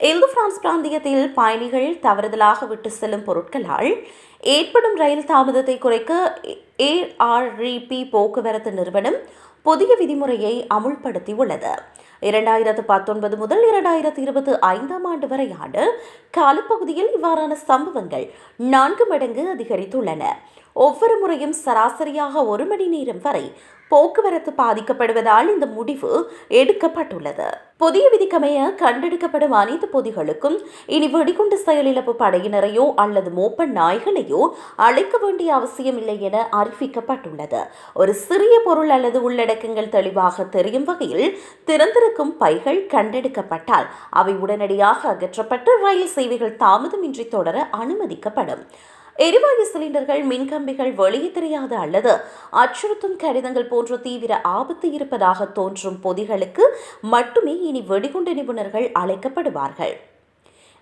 Hindu France பிராந்தியத்தில் பயணிகள் தவறுதலாக விட்டு செல்லும் பொருட்களால் ஏற்படும் ரயில் தாமதத்தை குறைக்க ஏஆர்இபி போக்குவரத்து நிறுவனம் புதிய விதிமுறையை அமுல்படுத்தியுள்ளது. இரண்டாயிரத்து பத்தொன்பது முதல் இரண்டாயிரத்து இருபத்தி ஐந்தாம் ஆண்டு வரையான காலப்பகுதியில் இவ்வாறான சம்பவங்கள் நான்கு மடங்கு அதிகரித்துள்ளன. ஒவ்வொரு முறையும் சராசரியாக ஒரு மணி நேரம் வரை போக்குவரத்து பாதிக்கப்படுவதால் இந்த முடிவு எடுக்கப்பட்டுள்ளது. புதிய விதிக்கமைய கண்டெடுக்கப்படும் அனைத்து பொதிகளுக்கும் இனி வெடிகுண்டு செயலிழப்பு படையினரையோ அல்லது மோப்ப நாய்களையோ அழைக்க வேண்டிய அவசியமில்லை என அறிவிக்கப்பட்டுள்ளது. ஒரு சிறிய பொருள் அல்லது உள்ளடக்கங்கள் தெளிவாக தெரியும் வகையில் திறந்திருக்கும் பைகள் கண்டெடுக்கப்பட்டால் அவை உடனடியாக அகற்றப்பட்டு ரயில் சேவைகள் தாமதமின்றி தொடர அனுமதிக்கப்படும். எரிவாயு சிலிண்டர்கள் மின்கம்பிகள் வெளியே தெரியாத அல்லது அச்சுறுத்தும் கடிதங்கள் போன்ற தீவிர ஆபத்து இருப்பதாக தோன்றும் பொதிகளுக்கு மட்டுமே இனி வெடிகுண்டு நிபுணர்கள் அழைக்கப்படுவார்கள்.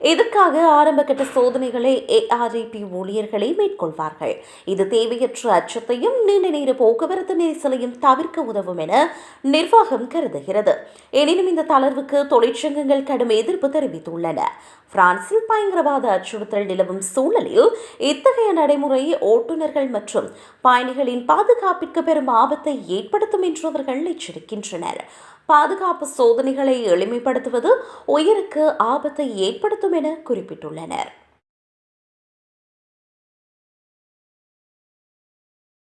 இதற்காக ஆரம்பகட்ட சோதனைகளை ஏஆர்இபி ஊழியர்களை மேற்கொள்வார்கள்? இது தேவையற்ற அச்சத்தையும் நீண்ட நேர போக்குவரத்து நெரிசலையும் தவிர்க்க உதவும் என நிர்வாகம் கருதுகிறது. எனினும் இந்த தளர்வுக்கு தொழிற்சங்கங்கள் கடும் எதிர்ப்பு தெரிவித்துள்ளன. பிரான்சில் பயங்கரவாத அச்சுறுத்தல் நிலவும் சூழலில் இத்தகைய நடைமுறை ஓட்டுநர்கள் மற்றும் பயணிகளின் பாதுகாப்பிற்கு பெரும் ஆபத்தை ஏற்படுத்தும் என்று அவர்கள் எச்சரிக்கின்றனர். பாதுகாப்பு சோதனைகளை எளிமைப்படுத்துவது உயிருக்கு ஆபத்தை ஏற்படுத்தும் என குறிப்பிட்டுள்ளனர்.